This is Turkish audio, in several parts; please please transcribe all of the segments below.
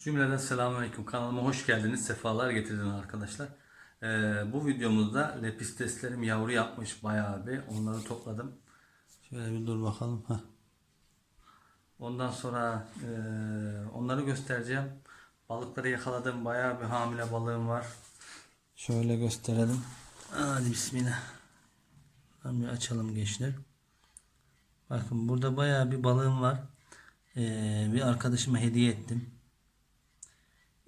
Cümleden selamünaleyküm. Kanalıma hoş geldiniz. Sefalar getirdiniz arkadaşlar. Ee, bu videomuzda lepisteslerim yavru yapmış bayağı bir. Onları topladım. Şöyle bir dur bakalım. Heh. Ondan sonra e, onları göstereceğim. Balıkları yakaladım. Bayağı bir hamile balığım var. Şöyle gösterelim. Hadi bismillah. Bir açalım gençler. Bakın burada bayağı bir balığım var. Ee, bir arkadaşıma hediye ettim.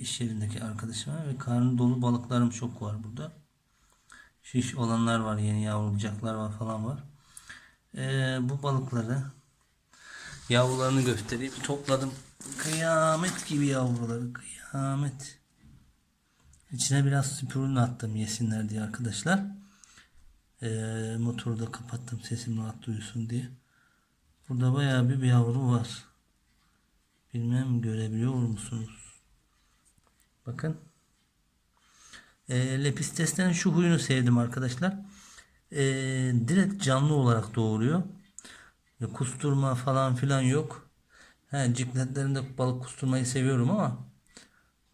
İş yerindeki arkadaşıma ve karnı dolu balıklarım çok var burada. Şiş olanlar var, yeni yavrucaklar var falan var. Ee, bu balıkları yavrularını göstereyim. Topladım. Kıyamet gibi yavruları. Kıyamet. İçine biraz spirulin attım yesinler diye arkadaşlar. Ee, motoru da kapattım sesim rahat duyulsun diye. Burada bayağı bir, bir yavru var. Bilmem görebiliyor musunuz? Bakın. E, lepisteslerin şu huyunu sevdim arkadaşlar. E, direkt canlı olarak doğuruyor. E, kusturma falan filan yok. He, cikletlerinde balık kusturmayı seviyorum ama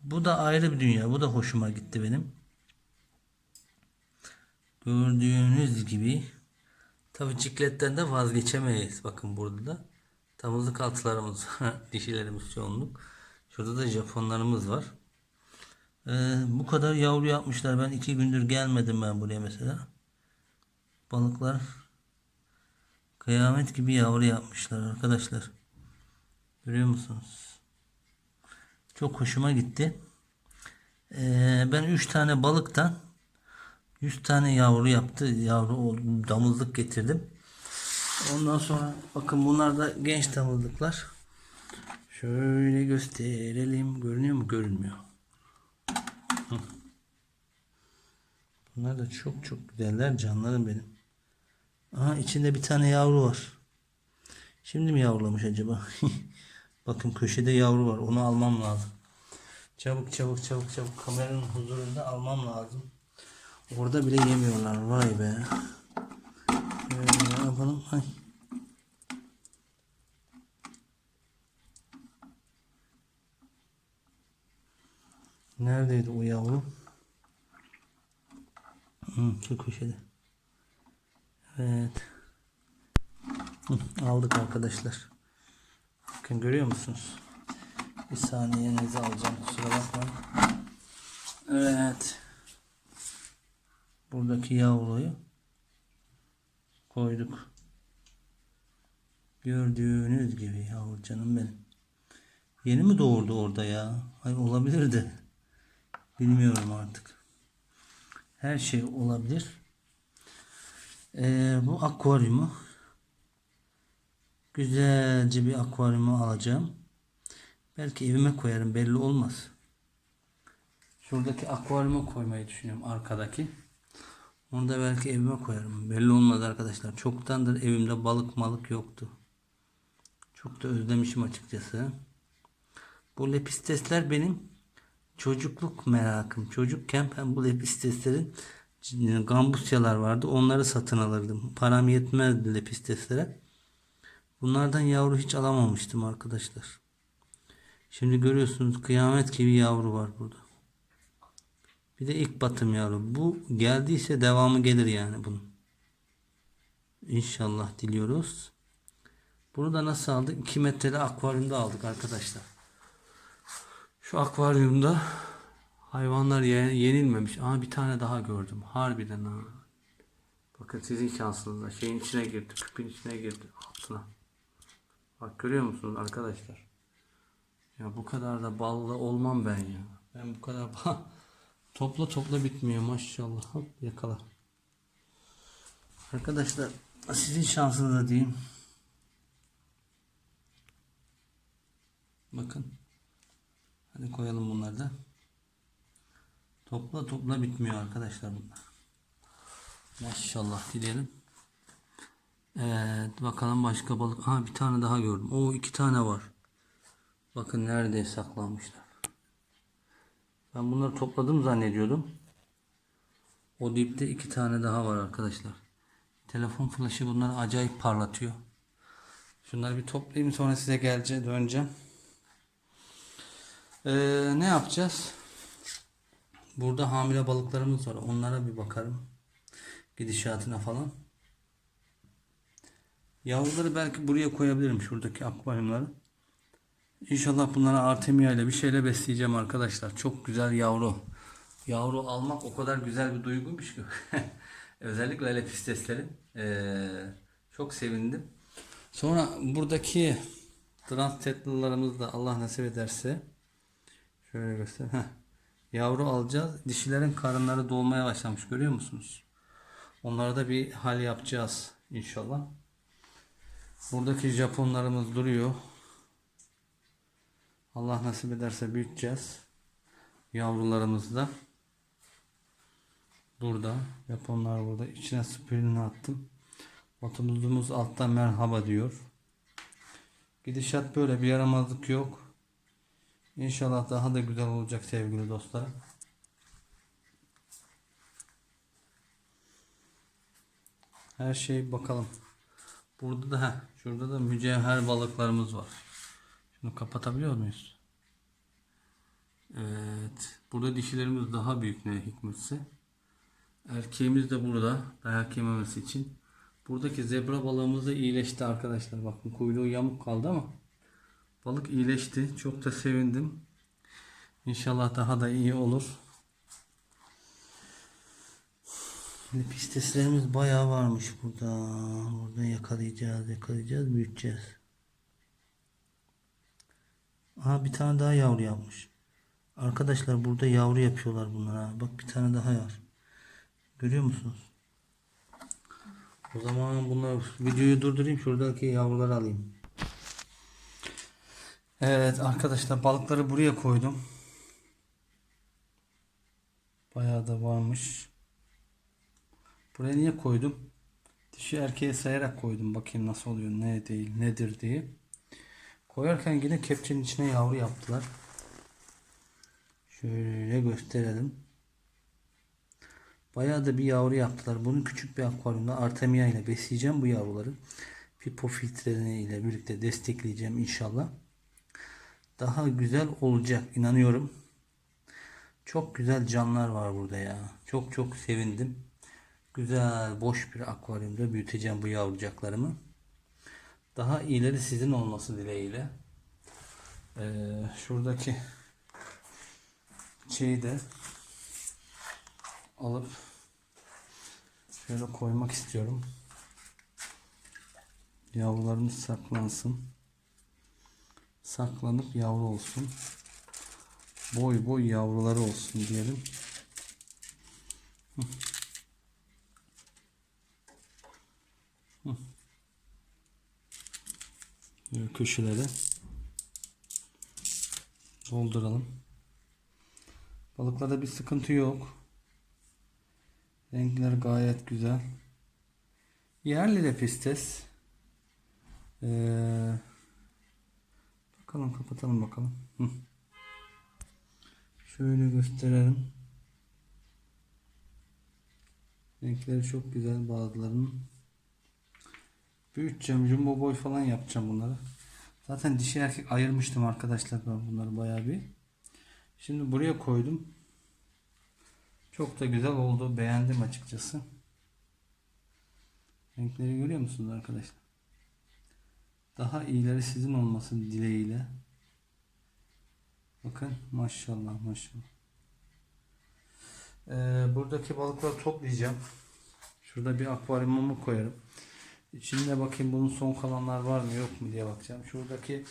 bu da ayrı bir dünya. Bu da hoşuma gitti benim. Gördüğünüz gibi tabi cikletten de vazgeçemeyiz. Bakın burada da tamızlık altılarımız. Dişilerimiz çoğunluk. Şurada da Japonlarımız var. Ee, bu kadar yavru yapmışlar. Ben iki gündür gelmedim ben buraya mesela. Balıklar kıyamet gibi yavru yapmışlar arkadaşlar. Görüyor musunuz? Çok hoşuma gitti. Ee, ben 3 tane balıktan 100 tane yavru yaptı. Yavru. Damızlık getirdim. Ondan sonra bakın bunlar da genç damızlıklar. Şöyle gösterelim. Görünüyor mu? Görünmüyor. Bunlar da çok çok güzeller canlarım benim. Aha içinde bir tane yavru var. Şimdi mi yavrulamış acaba? Bakın köşede yavru var. Onu almam lazım. Çabuk çabuk çabuk çabuk kameranın huzurunda almam lazım. Orada bile yemiyorlar. Vay be. Şöyle yapalım. Hay. Neredeydi o yavru? Hı, şu köşede. Evet. Aldık arkadaşlar. Bakın görüyor musunuz? Bir saniyenizi alacağım. Kusura bakmayın. Evet. Buradaki yavruyu koyduk. Gördüğünüz gibi yavru canım benim. Yeni mi doğurdu orada ya? Ay olabilir de. Bilmiyorum artık. Her şey olabilir. Ee, bu akvaryumu güzelce bir akvaryumu alacağım. Belki evime koyarım belli olmaz. Şuradaki akvaryuma koymayı düşünüyorum arkadaki. Onu da belki evime koyarım. Belli olmaz arkadaşlar. Çoktandır evimde balık malık yoktu. Çok da özlemişim açıkçası. Bu lepistesler benim çocukluk merakım. Çocukken ben bu lepisteslerin gambusyalar vardı. Onları satın alırdım. Param yetmezdi lepisteslere. Bunlardan yavru hiç alamamıştım arkadaşlar. Şimdi görüyorsunuz kıyamet gibi yavru var burada. Bir de ilk batım yavru. Bu geldiyse devamı gelir yani bunun. İnşallah diliyoruz. Bunu da nasıl aldık? 2 metrede akvaryumda aldık arkadaşlar. Şu akvaryumda hayvanlar ye- yenilmemiş. Aa bir tane daha gördüm. Harbiden ha. Bakın sizin şansınızla şeyin içine girdi. Küpün içine girdi. Altına. Bak görüyor musunuz arkadaşlar? Ya bu kadar da ballı olmam ben ya. Ben bu kadar topla topla bitmiyor maşallah. Hop yakala. Arkadaşlar sizin şansınıza diyeyim. Bakın. Hadi koyalım bunları da. Topla topla bitmiyor arkadaşlar bunlar. Maşallah diyelim. Evet bakalım başka balık. Ha bir tane daha gördüm. O iki tane var. Bakın nerede saklanmışlar. Ben bunları topladım zannediyordum. O dipte iki tane daha var arkadaşlar. Telefon flaşı bunları acayip parlatıyor. Şunları bir toplayayım sonra size geleceğim döneceğim. Ee, ne yapacağız? Burada hamile balıklarımız var. Onlara bir bakarım. Gidişatına falan. Yavruları belki buraya koyabilirim şuradaki akvaryumları. İnşallah bunlara Artemia ile bir şeyle besleyeceğim arkadaşlar. Çok güzel yavru. Yavru almak o kadar güzel bir duyguymuş ki. Özellikle lepisteslerin. Ee, çok sevindim. Sonra buradaki Transtetl'larımız da Allah nasip ederse şöyle göster. Heh. Yavru alacağız. Dişilerin karınları dolmaya başlamış görüyor musunuz? Onlara da bir hal yapacağız inşallah. Buradaki Japonlarımız duruyor. Allah nasip ederse büyüteceğiz. Yavrularımız da. Burada. Japonlar burada. İçine spirini attım. Vatanımız alttan merhaba diyor. Gidişat böyle bir yaramazlık yok. İnşallah daha da güzel olacak sevgili dostlar. Her şey bakalım. Burada da şurada da mücevher balıklarımız var. Şunu kapatabiliyor muyuz? Evet. Burada dişilerimiz daha büyük ne hikmetse. Erkeğimiz de burada dayak yememesi için. Buradaki zebra balığımız da iyileşti arkadaşlar. Bakın kuyruğu yamuk kaldı ama balık iyileşti. Çok da sevindim. İnşallah daha da iyi olur. Şimdi pisteslerimiz bayağı varmış burada. Burada yakalayacağız, yakalayacağız, büyüteceğiz. Aha bir tane daha yavru yapmış. Arkadaşlar burada yavru yapıyorlar bunlara. Bak bir tane daha var. Görüyor musunuz? O zaman bunları videoyu durdurayım. Şuradaki yavruları alayım. Evet arkadaşlar balıkları buraya koydum. Bayağı da varmış. Buraya niye koydum? Dişi erkeğe sayarak koydum. Bakayım nasıl oluyor, ne değil, nedir diye. Koyarken yine kepçenin içine yavru yaptılar. Şöyle gösterelim. Bayağı da bir yavru yaptılar. Bunu küçük bir akvaryumda Artemia ile besleyeceğim bu yavruları. Pipo filtreleriyle birlikte destekleyeceğim inşallah. Daha güzel olacak inanıyorum. Çok güzel canlar var burada ya. Çok çok sevindim. Güzel boş bir akvaryumda büyüteceğim bu yavrucaklarımı. Daha iyileri sizin olması dileğiyle. Ee, şuradaki şeyi de alıp şöyle koymak istiyorum. Yavrularımız saklansın. Saklanıp yavru olsun. Boy boy yavruları olsun diyelim. Hı. Hı. Böyle köşelere dolduralım. Balıklarda bir sıkıntı yok. Renkler gayet güzel. Yerli lepistes. Ee, bakalım kapatalım bakalım. Hı. Şöyle gösterelim. Renkleri çok güzel bazılarının. Büyüteceğim. Jumbo boy falan yapacağım bunları. Zaten dişi erkek ayırmıştım arkadaşlar ben bunları bayağı bir. Şimdi buraya koydum. Çok da güzel oldu. Beğendim açıkçası. Renkleri görüyor musunuz arkadaşlar? Daha iyileri sizin olması dileğiyle. Bakın maşallah maşallah. Ee, buradaki balıkları toplayacağım. Şurada bir akvaryumumu koyarım. İçinde bakayım bunun son kalanlar var mı yok mu diye bakacağım. Şuradaki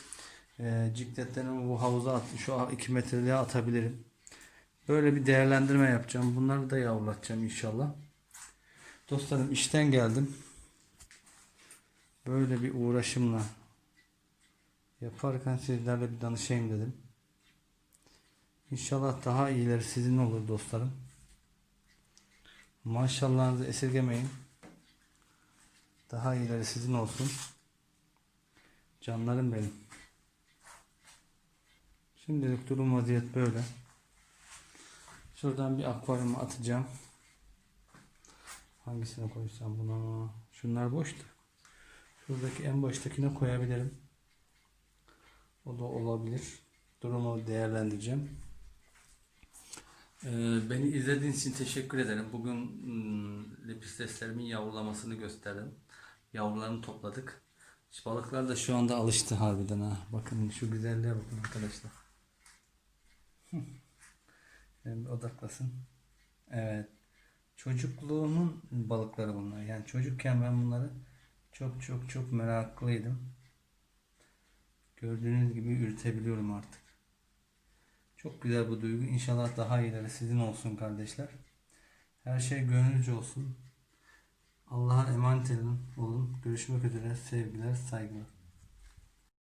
e, cikletlerimi bu havuza at, şu 2 metreliğe atabilirim. Böyle bir değerlendirme yapacağım. Bunları da yavrulatacağım inşallah. Dostlarım işten geldim. Böyle bir uğraşımla yaparken sizlerle bir danışayım dedim. İnşallah daha iyileri sizin olur dostlarım. Maşallahınızı esirgemeyin. Daha iyileri sizin olsun. Canlarım benim. Şimdilik durum vaziyet böyle. Şuradan bir akvaryuma atacağım. Hangisine koysam buna? Şunlar boştu. Şuradaki en baştakine koyabilirim. O da olabilir. durumu değerlendireceğim. Ee, beni izlediğiniz için teşekkür ederim. Bugün hmm, lepisteslerimin yavrulamasını gösterdim. Yavrularını topladık. Şu balıklar da şu anda alıştı harbiden ha. Bakın şu güzelliğe bakın arkadaşlar. Şimdi odaklasın. Evet. Çocukluğumun balıkları bunlar. Yani çocukken ben bunları çok çok çok meraklıydım. Gördüğünüz gibi ürtebiliyorum artık. Çok güzel bu duygu. İnşallah daha iyileri sizin olsun kardeşler. Her şey gönlünüzce olsun. Allah'a emanet olun. olun. Görüşmek üzere. Sevgiler, saygılar.